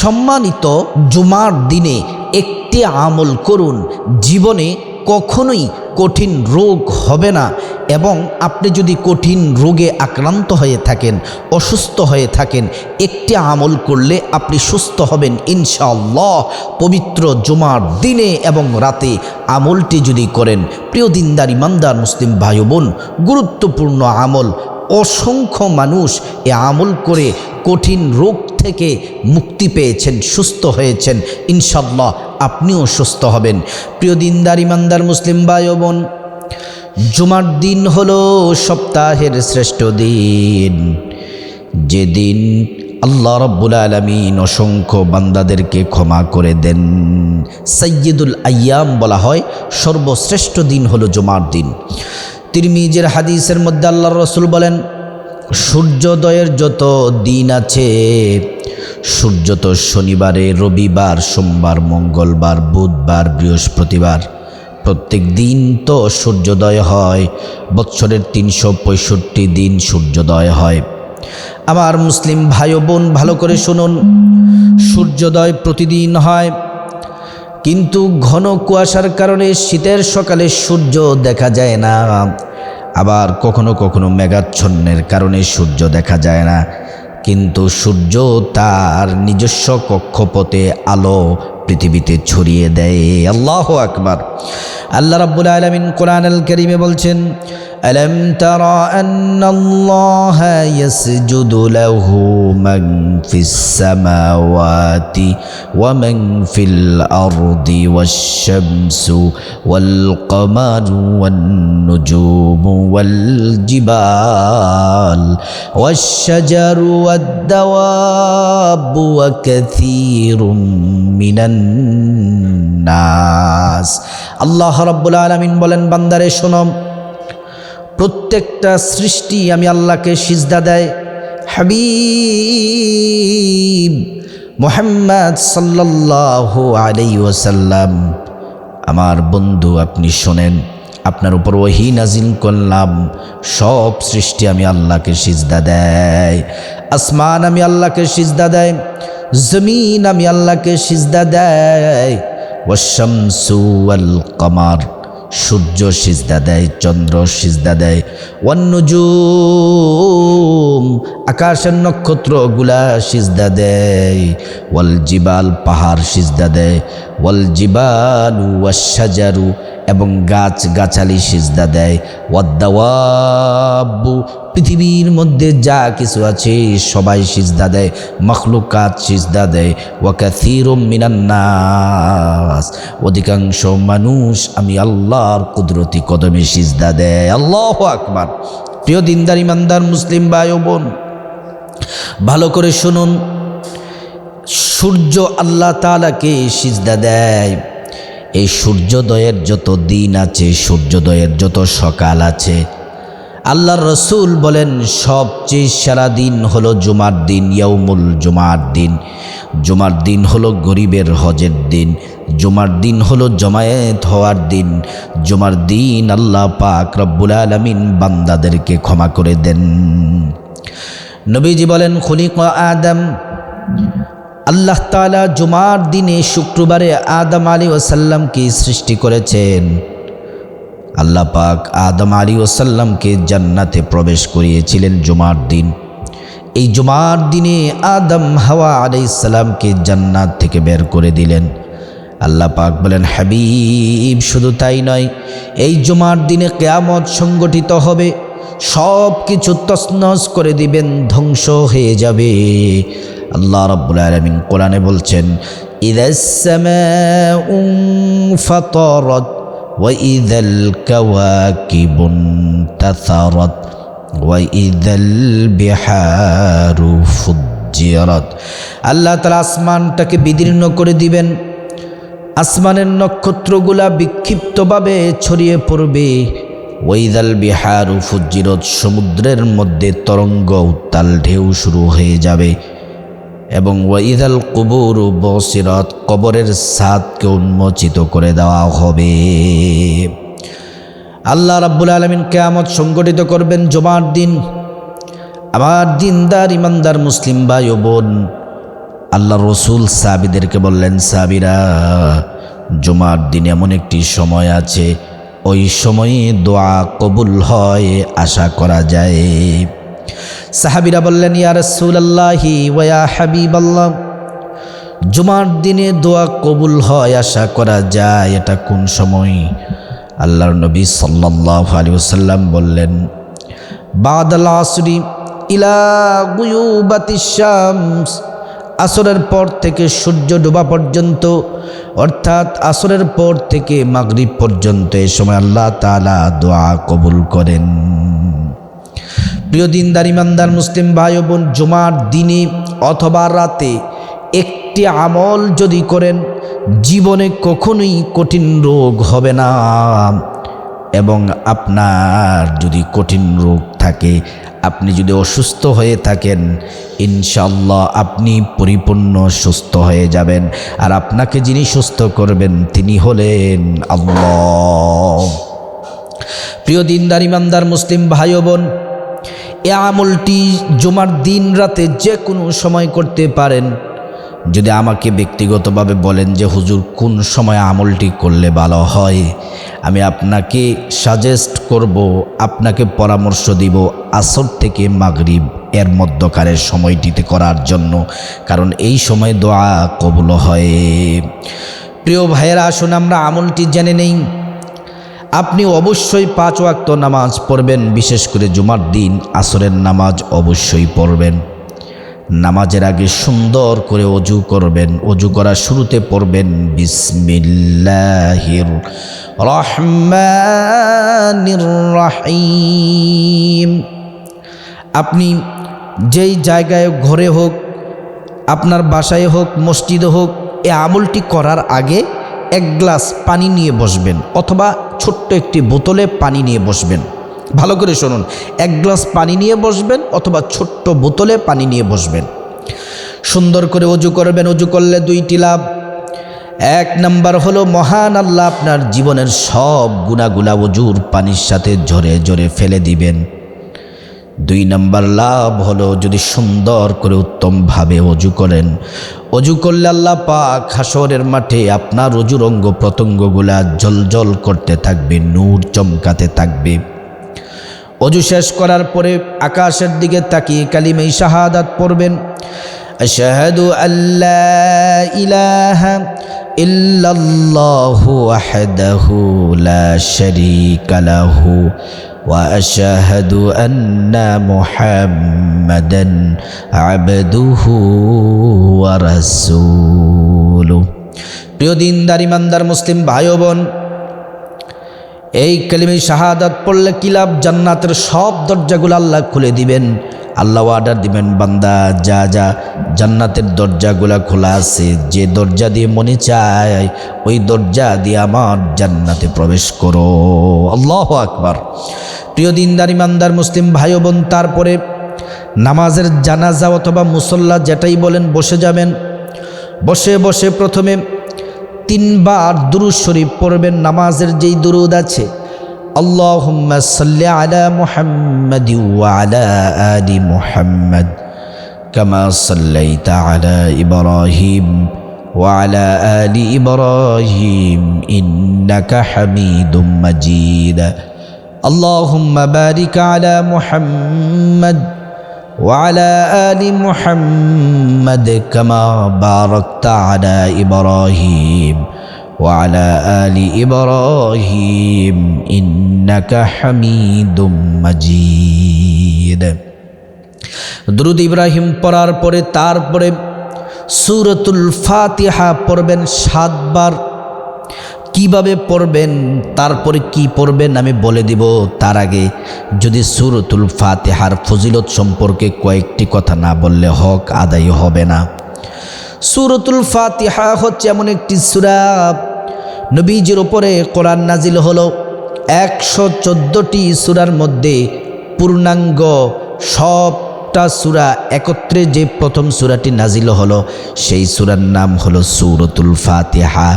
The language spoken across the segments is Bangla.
সম্মানিত জুমার দিনে একটি আমল করুন। জীবনে কখনোই কঠিন রোগ হবে না এবং আপনি যদি কঠিন রোগে আক্রান্ত হয়ে থাকেন, অসুস্থ হয়ে থাকেন, একটি আমল করলে আপনি সুস্থ হবেন ইনশাআল্লাহ। পবিত্র জুমার দিনে এবং রাতে আমলটি যদি করেন, প্রিয় দিনদার, ইমানদার মুসলিম ভাই বোন, গুরুত্বপূর্ণ আমল অসংখ্য মানুষ এ আমল করে কঠিন রোগ থেকে মুক্তি পেয়েছেন, সুস্থ হয়েছেন। ইনশাল্লাহ আপনিও সুস্থ হবেন। প্রিয় দিনদার, ইমানদার মুসলিম ভাই বোন জুমার দিন হলো সপ্তাহের শ্রেষ্ঠ দিন। যেদিন আল্লাহ রব্বুল আলমিন অসংখ্য বান্দাদেরকে ক্ষমা করে দেন। সৈয়দুল আয়াম বলা হয়, সর্বশ্রেষ্ঠ দিন হলো জুমার দিন। তিরমিজের হাদিসের মধ্যে আল্লাহ রসুল বলেন, সূর্যোদয়ের যত দিন আছে, সূর্য তো শনিবারে, রবিবার, সোমবার, মঙ্গলবার, বুধবার, বৃহস্পতিবার, প্রত্যেক দিন তো সূর্যোদয় হয়, বৎসরের তিনশো পঁয়ষট্টি দিন সূর্যোদয় হয়। আমার মুসলিম ভাই বোন, ভালো করে শুনুন, সূর্যোদয় প্রতিদিন হয় কিন্তু ঘন কুয়াশার কারণে শীতের সকালে সূর্য দেখা যায় না। আবার কখনো কখনো মেঘাচ্ছন্নের কারণে সূর্য দেখা যায় না। কিন্তু সূর্য তার নিজস্ব কক্ষপথে আলো পৃথিবীতে ছড়িয়ে দেয়। আল্লাহ আকবার। আল্লাহ রাব্বুল আলামিন কোরআন আল করিমে বলছেন ألم تر أن الله يسجد له من في السماوات ومن في الأرض والشمس والقمر والنجوم والجبال والشجر والدواب وكثير من الناس الله رب العالمين বলেন বান্দারে শোনো প্রত্যেকটা সৃষ্টি আমি আল্লাহকে সিজদা দেয়। হাবিব মোহাম্মদ সাল্লাহ আলাই ওসাল্লাম আমার বন্ধু আপনি শোনেন, আপনার উপর ওহি নাজিল করলাম, সব সৃষ্টি আমি আল্লাহকে সিজদা দেয়। আসমান আমি আল্লাহকে সিজদা দেয়, জমিন আমি আল্লাহকে সিজদা দেয়। ওয়াশামসু আল কমার সূর্য সিজদা দেয়, চন্দ্র সিজদা দেয়। ওয়ান্নজুম, আকাশের নক্ষত্রগুলা সিজদা দেয়। ওয়াল জিবাল পাহাড় সিজদা দেয়। ওয়াল জিবালু ওয়াশাজারু এবং গাছ গাছালি সিজদা দেয়। ওয়াদ্দাওয়াব্বু পৃথিবীর মধ্যে যা কিছু আছে সবাই সিজদা দেয়, মখলুকাত সিজদা দেয়। ওয়াকাথিরুম মিনান্নাস অধিকাংশ মানুষ আমি আল্লাহর কুদরতি কদমে সিজদা দেয়। আল্লাহ আকবার। প্রিয় দিনদার, ইমানদার, মুসলিম ভাই বোন, ভালো করে শুনুন। সূর্য আল্লাহ তালাকে সিজদা দেয়। এই সূর্যোদয়ের যত দিন আছে, সূর্যোদয়ের যত সকাল আছে, আল্লাহর রসুল বলেন, সবচেয়ে সারা দিন হলো জুমার দিন ইয়ৌমুল জুমার দিন। জুমার দিন হলো গরিবের হজের দিন, জুমার দিন হলো জমায়েত হওয়ার দিন। জুমার দিন আল্লাহ পাক রব্বুল আলমিন বান্দাদেরকে ক্ষমা করে দেন। নবীজি বলেন, খলিক আদম আল্লাহ তালা জুমার দিনে শুক্রবারে আদম আলী ওসাল্লামকে সৃষ্টি করেছেন। আল্লাহ পাক আদম আলী ওসাল্লামকে জান্নাতে প্রবেশ করিয়েছিলেন জুমার দিন। এই জুমার দিনে আদম হাওয়া আলি আলাইসাল্লামকে জান্নাত থেকে বের করে দিলেন। আল্লাহ পাক বলেন, হাবিব, শুধু তাই নয়, এই জুমার দিনে কেয়ামত সংগঠিত হবে সব কিছু তসনস করে দিবেন, ধ্বংস হয়ে যাবে। আল্লাহ রব্বুল আলমিন কোরআনে বলছেন ফতরত وإذا الكواكب انتثرت وإذا البحار فجرت আল্লাহ তালা আসমানটাকে বিদীর্ণ করে দিবেন আসমানের নক্ষত্রগুলা বিক্ষিপ্তভাবে ছড়িয়ে পড়বে ওইদাল বিহার ফুজিরত সমুদ্রের মধ্যে তরঙ্গ উত্তাল ঢেউ শুরু হয়ে যাবে এবং ওয়াইদাল কুবুর বসিরত, কবরের সাদকে উন্মোচিত করে দেওয়া হবে। আল্লাহ রাব্বুল আলমিন কেয়ামত সংগঠিত করবেন জমার দিন। আমার দিনদার, ইমানদার মুসলিম ভাই ও বোন, আল্লাহ রসুল সাবিদেরকে বললেন সাবিরা জুমার দিন এমন একটি সময় আছে, ওই সময়ে দোয়া কবুল হয়, আশা করা যায়। সাহাবিরা বললেন, ইয়া রসুল্লাহি ওয়া হাবিব আল্লাহ জুমার দিনে দোয়া কবুল হয়, আশা করা যায়, এটা কোন সময়? আল্লাহর নবী সাল্লাহ আলী ওসাল্লাম বললেন, বাদাল আসরি ইলা গুয়ুবাতি শামস, আসরের পর থেকে সূর্য ডোবা পর্যন্ত, অর্থাৎ আসরের পর থেকে মাগরিব পর্যন্ত এ সময় আল্লাহ তালা দোয়া কবুল করেন। প্রিয় দিনদার, ইমানদার মুসলিম ভাই বোন, জুমার দিনে অথবা রাতে একটি আমল যদি করেন, জীবনে কখনোই কঠিন রোগ হবে না। এবং আপনার যদি কঠিন রোগ থাকে, আপনি যদি অসুস্থ হয়ে থাকেন ইনশাল্লাহ আপনি পরিপূর্ণ সুস্থ হয়ে যাবেন। আর আপনাকে যিনি সুস্থ করবেন, তিনি হলেন আল্লাহ। প্রিয় দিনদার, ইমানদার মুসলিম ভাই বোন এ আমলটি জমার দিন রাতে যে কোনো সময় করতে পারেন। যদি আমাকে ব্যক্তিগতভাবে বলেন যে, হুজুর, কোন সময় আমলটি করলে ভালো হয়? আমি আপনাকে সাজেস্ট করব, আপনাকে পরামর্শ দিব আসর থেকে মাগরিব এর মধ্যকারের সময়টিতে করার জন্য, কারণ এই সময় দোয়া কবুল হয়। প্রিয় ভাইয়েরা, আসুন আমরা আমলটি জেনে নেই। আপনি অবশ্যই পাঁচ ওয়াক্ত নামাজ পড়বেন, বিশেষ করে জুমার দিন, আসরের নামাজ অবশ্যই পড়বেন। নামাজের আগে সুন্দর করে অজু করবেন, অজু করার শুরুতে পড়বেন, বিসমিল্লাহির রহমানির রহিম। আপনি যেই জায়গায় ঘরে হোক, আপনার বাসায় হোক, মসজিদে হোক, এ আমলটি করার আগে এক গ্লাস পানি নিয়ে বসবেন, অথবা ছোট্ট একটি বোতলে পানি নিয়ে বসবেন। ভালো করে শুনুন, এক গ্লাস পানি নিয়ে বসবেন অথবা ছোট্ট বোতলে পানি নিয়ে বসবেন। সুন্দর করে অজু করবেন, অজু করলে দুইটি লাভ। এক নাম্বার হলো, মহান আল্লাহ আপনার জীবনের সব গুণাগুলা অজুর পানির সাথে ঝরে ঝরে ফেলে দিবেন। দুই নাম্বার লাভ হলো যদি সুন্দর করে উত্তমভাবে অজু করেন। অজু করলে আল্লাহ পাক হাসরের মাঠে আপনার অজুর অঙ্গ প্রত্যঙ্গগুলা জল করতে থাকবে, নূর চমকাতে থাকবে। অজু শেষ করার পরে আকাশের দিকে তাকিয়ে কালিমেই শাহাদাত পড়বেন, আশহাদু আল্লাহ ইলাহা ইল্লাল্লাহু ওয়াহদাহু লা শারীকা লাহু। واشهد ان محمدا عبده ورسوله প্রিয় দিনদার ইমানদার মুসলিম ভাই বোন এই কালিমে শাহাদাত পড়লে কিলাব জান্নাতের সব দরজাগুলো আল্লাহ খুলে দিবেন। আল্লাহ অর্ডার দিবেন, বান্দা, যা যা। জান্নাতের দরজাগুলা খোলা আছে। যে দরজা দিয়ে মনে চায়, ওই দরজা দিয়ে আমার জান্নাতে প্রবেশ করো। আল্লাহ আকবার। প্রিয় দিনদার, ইমানদার, মুসলিম ভাই বোন তারপরে নামাজের জানাজা অথবা মুসল্লা যেটাই বলেন, বসে যাবেন। বসে বসে প্রথমে তিনবার দুরুদ শরীফ পড়বেন, নামাজের যেই দুরুদ আছে। আল্লাহুম্মা সাল্লি আলা মুহাম্মাদ ওয়া আলা আলি মুহাম্মাদ কামা সাল্লাইতা আলা ইব্রাহিম ওয়া আলা আলি ইব্রাহিম ইন্নাকা হামিদুম মাজিদ। আল্লাহুম্মা বারিক আলা মুহাম্মাদ وعلى آل محمد كما باركت على إبراهيم وعلى آل إبراهيم إنك حميد مجيد দ্রুদ ইব্রাহিম পড়ার পরে তারপরে সুরতুল ফাতিহা পড়বেন সাতবার কীভাবে পড়বেন, তারপরে কি পড়বেন আমি বলে দিব। তার আগে যদি সুরতুল ফাতেহার ফজিলত সম্পর্কে কয়েকটি কথা না বললে হক আদায় হবে না। সুরতুল ফাতিহা হচ্ছে এমন একটি সুরা, নবীজির ওপরে কোরআন নাজিল হলো। একশো চোদ্দোটি সুরার মধ্যে পূর্ণাঙ্গ সবটা সুরা একত্রে যে প্রথম সুরাটি নাজিল হলো, সেই সুরার নাম হলো সুরতুল ফাতিহা।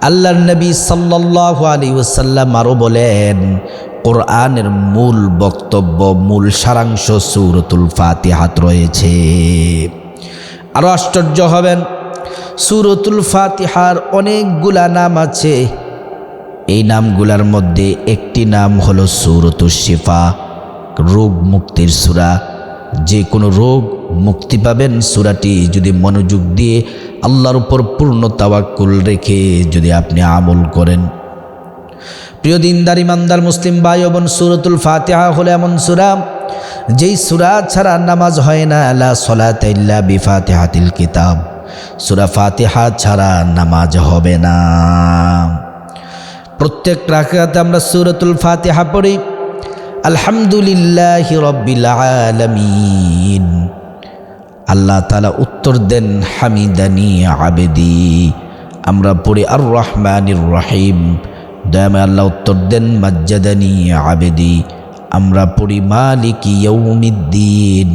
আল্লাহর নবী সাল্লাহ আলী ওসাল্লাম আরও বলেন, কোরআনের মূল বক্তব্য, মূল সারাংশ সুরতুল ফাতিহাত রয়েছে। আরও আশ্চর্য হবেন, সুরতুল ফাতিহার অনেকগুলা নাম আছে। এই নামগুলার মধ্যে একটি নাম হলো সুরতুল শিফা, রোগ মুক্তির সুরা। যে কোনো রোগ মুক্তি পাবেন। সুরাটি যদি মনোযোগ দিয়ে আল্লাহর উপর পূর্ণ তাওয়াক্কুল রেখে যদি আপনি আমল করেন। প্রিয় দিনদার, ইমানদার, মুসলিম ভাই বোন, সুরতুল ফাতিহা হলো এমন সুরা, যেই সুরা ছাড়া নামাজ হয় না। আলা সলাত ইল্লা বিফাতিহাতিল কিতাব। সুরা ফাতিহা ছাড়া নামাজ হবে না। প্রত্যেক রাখাতে আমরা সুরতুল ফাতিহা পড়ি। আলহামদুলিল্লাহ রব্বিল আলামিন। আল্লাহ তালা উত্তর দেন, হামিদানি আবেদি। আমরা পড়ি আর রহমানির রহিম। দয়াময় আল্লাহ উত্তর দেন, মাজ্জাদানি আবেদি। আমরা পড়ি, মালিক ইয়ৌমিদ্দিন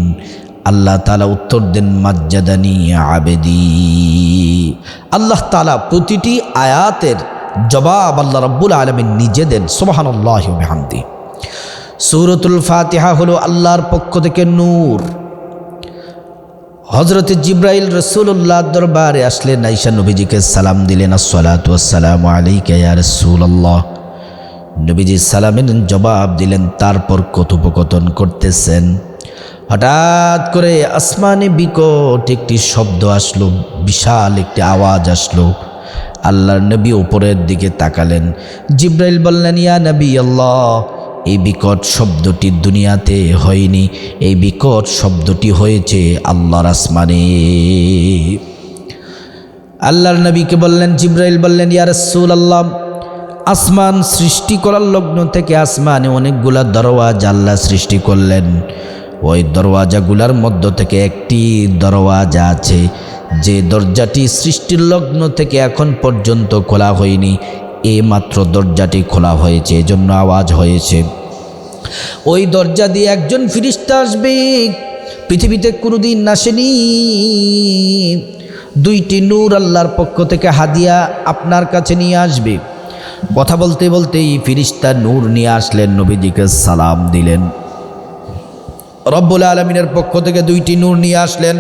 আল্লাহ তালা উত্তর দেন, মাজ্জাদানি আবেদি। আল্লাহ তালা প্রতিটি আয়াতের জবাব আল্লাহ রব্বুল আলমিন নিজে দেন সোবাহান আল্লাহ হামদি সৌরতুল ফাতিহা হলো আল্লাহর পক্ষ থেকে নূর। হজরত জিব্রাইল রসুল্লাহ দরবারে আসলেন আইসা নবীজিকে সালাম দিলেন আসসালাম আলাইকা রসুল্লাহ নবীজি সালামের জবাব দিলেন, তারপর কথোপকথন করতেছেন। হঠাৎ করে আসমানে বিকট একটি শব্দ আসলো, বিশাল একটি আওয়াজ আসলো। আল্লাহর নবী উপরের দিকে তাকালেন। জিব্রাইল বললেন, ইয়া নবী আল্লাহ এই বিকট শব্দটি দুনিয়াতে হয়নি। এই বিকট শব্দটি হয়েছে আল্লাহর আসমানে। আল্লাহর নবীকে বললেন, জিব্রাইল বললেন, ইয়া রসুল আল্লাহ আসমান সৃষ্টি করার লগ্ন থেকে আসমানে অনেকগুলা দরওয়াজা আল্লাহ সৃষ্টি করলেন। ওই দরওয়াজাগুলার মধ্য থেকে একটি দরওয়াজা আছে। যে দরজাটি সৃষ্টির লগ্ন থেকে এখন পর্যন্ত খোলা হয়নি। এই মাত্র দরজাটি খোলা হয়েছে, এজন্য আওয়াজ হয়েছে। ওই দরজা দিয়ে একজন ফিরিস্তা আসবে, পৃথিবীতে কোনোদিন আসেনি। দুইটি নূর আল্লাহর পক্ষ থেকে হাদিয়া আপনার কাছে নিয়ে আসবে। কথা বলতে বলতেই ফিরিস্তা নূর নিয়ে আসলেন, নবীজিকে সালাম দিলেন। রব্বুল আলমিনের পক্ষ থেকে দুইটি নূর নিয়ে আসলেন।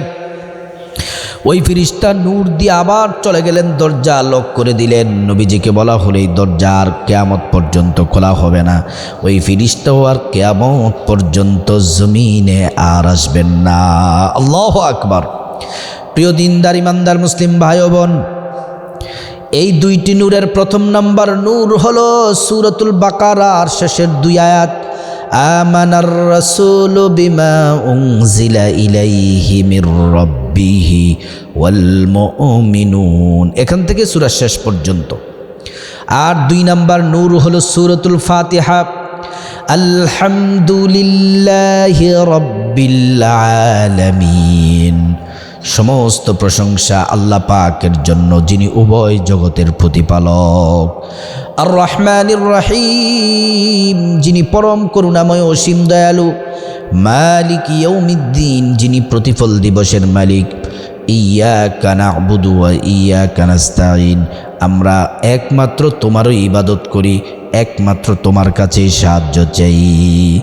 ওই ফিরিস্তা নূর দিয়ে আবার চলে গেলেন, দরজা লক করে দিলেন। নবীজিকে বলা হলে, এই দরজা আর কেয়ামত পর্যন্ত খোলা হবে না। ওই ফিরিস্তাও আর কেয়ামত পর্যন্ত জমিনে আর আসবেন না। আল্লাহ আকবার। প্রিয় দিনদার, ইমানদার মুসলিম ভাই বোন এই দুইটি নূরের প্রথম নাম্বার নূর হলো সুরতুল বাকারার শেষের দুই আয়াত। আমানার রাসূল বিমা উনজিলা ইলাইহি মির রাব্বিহি ওয়াল মুমিনুন। এখান থেকে সূরা শেষ পর্যন্ত। আর দুই নাম্বার নূর হলো সূরাতুল ফাতিহা। আলহামদুলিল্লাহি রাব্বিল আলামিন। সমস্ত প্রশংসা আল্লাহ পাকের জন্য, যিনি উভয় জগতের প্রতিপালক। আর রহমানির রহিম, যিনি পরম করুণাময় অসীম দয়ালু। মালিক ইয়ৌমিদ্দিন যিনি প্রতিফল দিবসের মালিক। ইয়া কানা আবুদু ইয়া কানাস্তাইন আমরা একমাত্র তোমারও ইবাদত করি। একমাত্র তোমার কাছে সাহায্য চাই।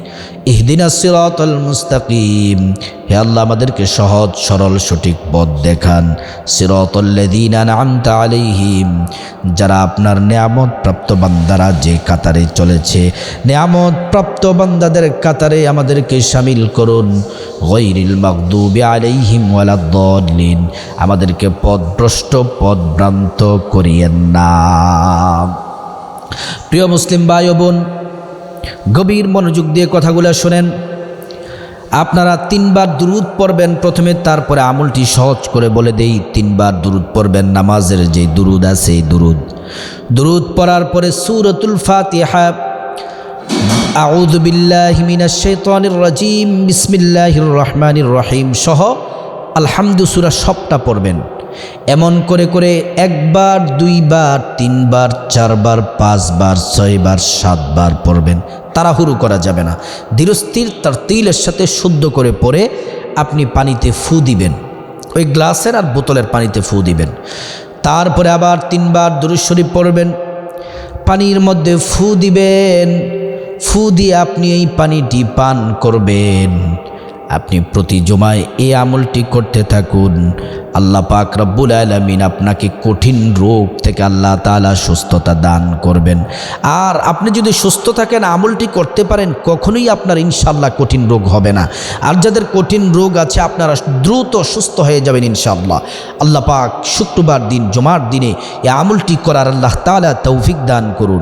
ইহদিন সিরাতাল মুস্তাকিম। হে আল্লাহ, আমাদেরকে সহজ, সরল, সঠিক পথ দেখান। সিরাতাল্লাযীন আনআমতা আলাইহিম। যারা আপনার নিয়ামত প্রাপ্ত বান্দারা যে কাতারে চলেছে নিয়ামত প্রাপ্ত বান্দাদের কাতারে আমাদেরকে সামিল করুন। গৈরিল মাগদুবি আলাইহিম ওয়ালাদ্দাল্লিন আমাদেরকে পথভ্রষ্ট, পথভ্রান্ত করিয়েন না। প্রিয় মুসলিম ভাই ও বোন, গভীর মনোযোগ দিয়ে কথাগুলো শোনেন। আপনারা তিনবার দুরুদ পড়বেন, প্রথমে তারপরে আমলটি সহজ করে বলে দেই, তিনবার দুরুদ পড়বেন, নামাজের যে দুরুদ আছে এই দুরুদ। দুরুদ পড়ার পরে সুরতুল ফাতিহা আউদ বিল্লাহ মিনাশ শাইতানির রাজিম, বিসমিল্লাহির রহমানির রহিম সহ আলহামদু সুরা সবটা পড়বেন। এমন করে করে একবার, দুইবার, তিনবার, চারবার, পাঁচবার, ছয়বার, সাতবার পড়বেন। তাড়াহুড়ো করা যাবে না। ধীরস্থির তার তিলের সাথে শুদ্ধ করে পরে আপনি পানিতে ফু দিবেন। ওই গ্লাসের আর বোতলের পানিতে ফু দিবেন। তারপরে আবার তিনবার দুরুশ্বরী পড়বেন। পানির মধ্যে ফু দিবেন। ফু দিয়ে আপনি এই পানিটি পান করবেন। আপনি প্রতি জমায় এ আমলটি করতে থাকুন। আল্লাহ পাক রব্বুল আলমিন আপনাকে কঠিন রোগ থেকে আল্লাহ তালা সুস্থতা দান করবেন। আর আপনি যদি সুস্থ থাকেন, আমলটি করতে পারেন, কখনোই আপনার ইনশাল্লাহ কঠিন রোগ হবে না। আর যাদের কঠিন রোগ আছে, আপনারা দ্রুত সুস্থ হয়ে যাবেন ইনশাল্লাহ আল্লাহ পাক শুক্রবার দিন, জমার দিনে এ আমলটি করার আল্লাহ তালা তৌফিক দান করুন।